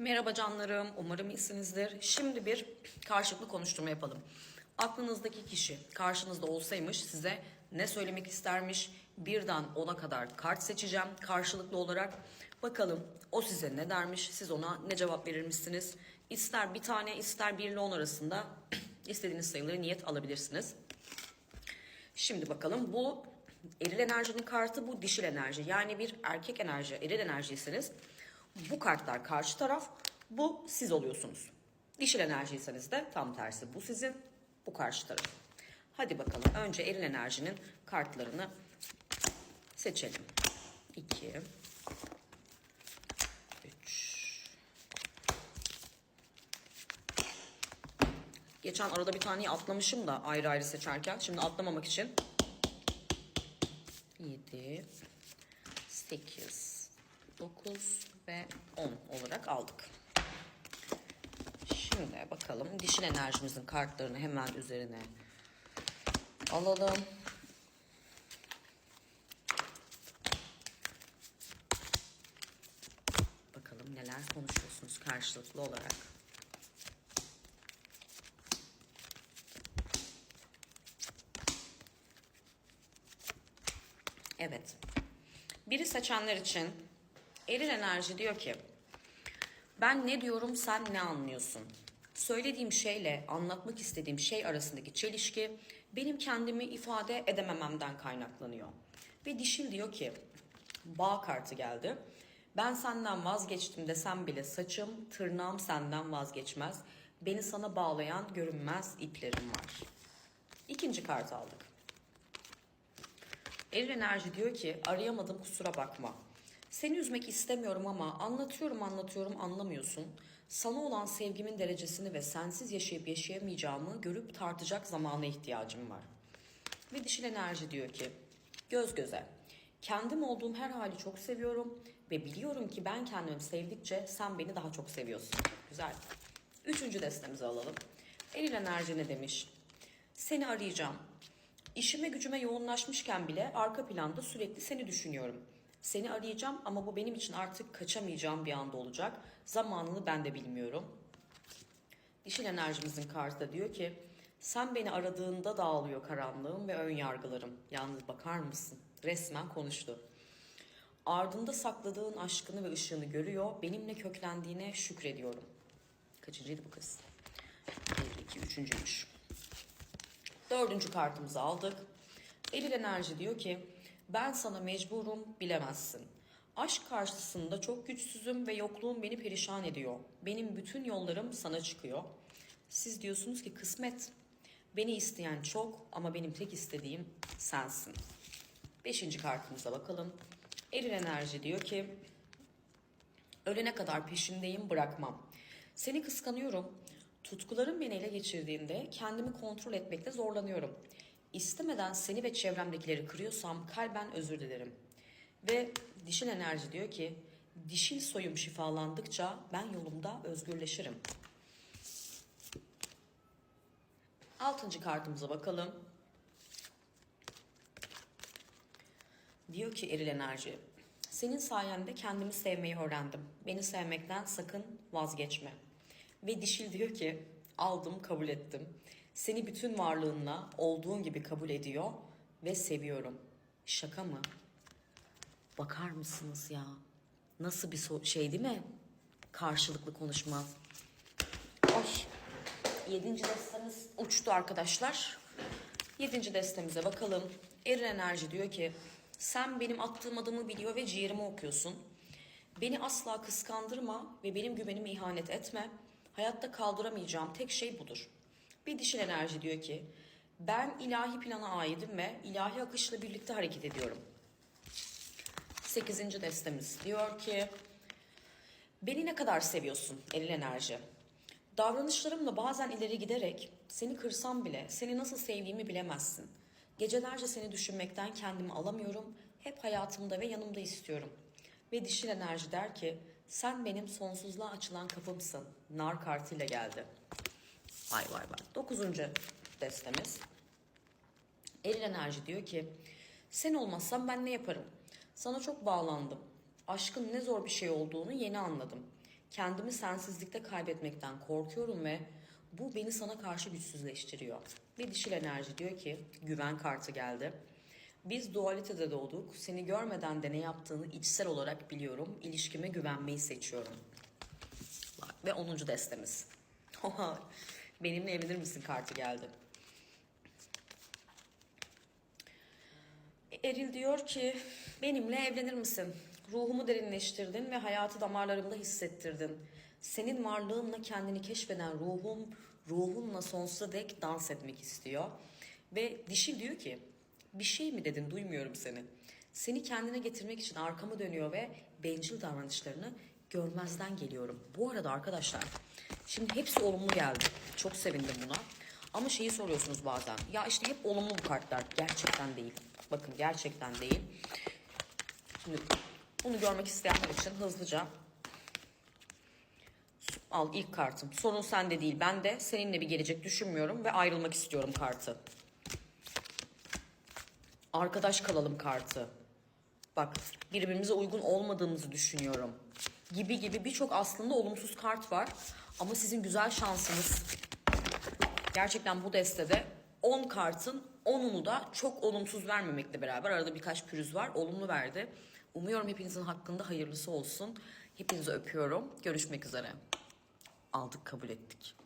Merhaba canlarım, umarım iyisinizdir. Şimdi bir karşılıklı konuşturma yapalım. Aklınızdaki kişi karşınızda olsaymış size ne söylemek istermiş? Birden ona kadar kart seçeceğim karşılıklı olarak. Bakalım o size ne dermiş, siz ona ne cevap verirmişsiniz? İster bir tane ister bir on arasında istediğiniz sayıları niyet alabilirsiniz. Şimdi bakalım bu eril enerjinin kartı bu dişil enerji. Yani bir erkek enerji, eril enerjiyseniz bu kartlar karşı taraf, bu siz oluyorsunuz. Dişil enerjiyseniz de tam tersi. Bu sizin, bu karşı taraf. Hadi bakalım önce eril enerjinin kartlarını seçelim. 2 3 Geçen arada bir taneyi atlamışım da ayrı ayrı seçerken. Şimdi atlamamak için 7 8 9 ve 10 olarak aldık. Şimdi bakalım dişil enerjimizin kartlarını hemen üzerine alalım. Bakalım neler konuşuyorsunuz karşılıklı olarak. Evet. Biri seçenler için eril enerji diyor ki ben ne diyorum sen ne anlıyorsun? Söylediğim şeyle anlatmak istediğim şey arasındaki çelişki benim kendimi ifade edemememden kaynaklanıyor. Ve dişil diyor ki bağ kartı geldi. Ben senden vazgeçtim desem bile saçım, tırnağım senden vazgeçmez. Beni sana bağlayan görünmez iplerim var. İkinci kart aldık. Eril enerji diyor ki arayamadım kusura bakma. Seni üzmek istemiyorum ama anlatıyorum anlatıyorum anlamıyorsun. Sana olan sevgimin derecesini ve sensiz yaşayıp yaşayamayacağımı görüp tartacak zamana ihtiyacım var. Ve dişil enerji diyor ki göz göze. Kendim olduğum her hali çok seviyorum ve biliyorum ki ben kendimi sevdikçe sen beni daha çok seviyorsun. Güzel. Üçüncü destemizi alalım. Eril enerji ne demiş? Seni arayacağım. İşime gücüme yoğunlaşmışken bile arka planda sürekli seni düşünüyorum. Seni arayacağım ama bu benim için artık kaçamayacağım bir anda olacak. Zamanını ben de bilmiyorum. Dişil enerjimizin kartı da diyor ki sen beni aradığında dağılıyor karanlığım ve ön yargılarım. Yalnız bakar mısın? Resmen konuştu. Ardında sakladığın aşkını ve ışığını görüyor. Benimle köklendiğine şükrediyorum. Kaçıncıydı bu kız? 1, 2, üçüncüymüş. Dördüncü kartımızı aldık. Eril enerji diyor ki ben sana mecburum bilemezsin. Aşk karşısında çok güçsüzüm ve yokluğum beni perişan ediyor. Benim bütün yollarım sana çıkıyor. Siz diyorsunuz ki kısmet. Beni isteyen çok ama benim tek istediğim sensin. Beşinci kartımıza bakalım. Eril enerji diyor ki Ölene kadar peşindeyim bırakmam. Seni kıskanıyorum. Tutkularım beni ele geçirdiğinde kendimi kontrol etmekte zorlanıyorum. İstemeden seni ve çevremdekileri kırıyorsam kalben özür dilerim. Ve dişil enerji diyor ki dişil soyum şifalandıkça ben yolumda özgürleşirim. Altıncı kartımıza bakalım. Diyor ki eril enerji. Senin sayende kendimi sevmeyi öğrendim. Beni sevmekten sakın vazgeçme. Ve dişil diyor ki aldım kabul ettim. Seni bütün varlığınla olduğun gibi kabul ediyor ve seviyorum. Şaka mı? Bakar mısınız ya? Nasıl bir so- şey değil mi? Karşılıklı konuşma. Ay. Yedinci destemiz uçtu arkadaşlar. Yedinci destemize bakalım. Eril enerji diyor ki sen benim attığım adımı biliyor ve ciğerimi okuyorsun. Beni asla kıskandırma ve benim güvenime ihanet etme. Hayatta kaldıramayacağım tek şey budur. Bir dişil enerji diyor ki ben ilahi plana aidim ve ilahi akışla birlikte hareket ediyorum. Sekizinci destemiz diyor ki Beni ne kadar seviyorsun eril enerji? Davranışlarımla bazen ileri giderek seni kırsam bile seni nasıl sevdiğimi bilemezsin. Gecelerce seni düşünmekten kendimi alamıyorum. Hep hayatımda ve yanımda istiyorum. Ve dişil enerji der ki sen benim sonsuzluğa açılan kapımsın. Nar kartıyla geldi. Vay vay vay. Dokuzuncu destemiz. Eril enerji diyor ki sen olmazsan ben ne yaparım? Sana çok bağlandım. Aşkın ne zor bir şey olduğunu yeni anladım. Kendimi sensizlikte kaybetmekten korkuyorum ve bu beni sana karşı güçsüzleştiriyor. Bir dişil enerji diyor ki güven kartı geldi. Biz dualitede doğduk. Seni görmeden de ne yaptığını içsel olarak biliyorum. İlişkime güvenmeyi seçiyorum. Ve 10. destemiz. Benimle evlenir misin kartı geldi. Eril diyor ki benimle evlenir misin? Ruhumu derinleştirdin ve hayatı damarlarımda hissettirdin. Senin varlığınla kendini keşfeden ruhum, ruhunla sonsuza dek dans etmek istiyor. Ve dişi diyor ki bir şey mi dedin duymuyorum seni. Seni kendine getirmek için arkamı dönüyor ve bencil davranışlarını görmezden geliyorum. Bu arada arkadaşlar şimdi hepsi olumlu geldi. Çok sevindim buna. Ama şeyi soruyorsunuz bazen. Ya işte hep olumlu bu kartlar. Gerçekten değil. Bakın gerçekten değil. Şimdi bunu görmek isteyenler için hızlıca al ilk kartım. Sorun sende değil. Ben de seninle bir gelecek düşünmüyorum ve ayrılmak istiyorum kartı. Arkadaş kalalım kartı. Bak birbirimize uygun olmadığımızı düşünüyorum. Gibi gibi birçok aslında olumsuz kart var. Ama sizin güzel şansınız gerçekten bu destede 10 kartın 10'unu da çok olumsuz vermemekle beraber arada birkaç pürüz var. Olumlu verdi. Umuyorum hepinizin hakkında hayırlısı olsun. Hepinizi öpüyorum. Görüşmek üzere. Aldık kabul ettik.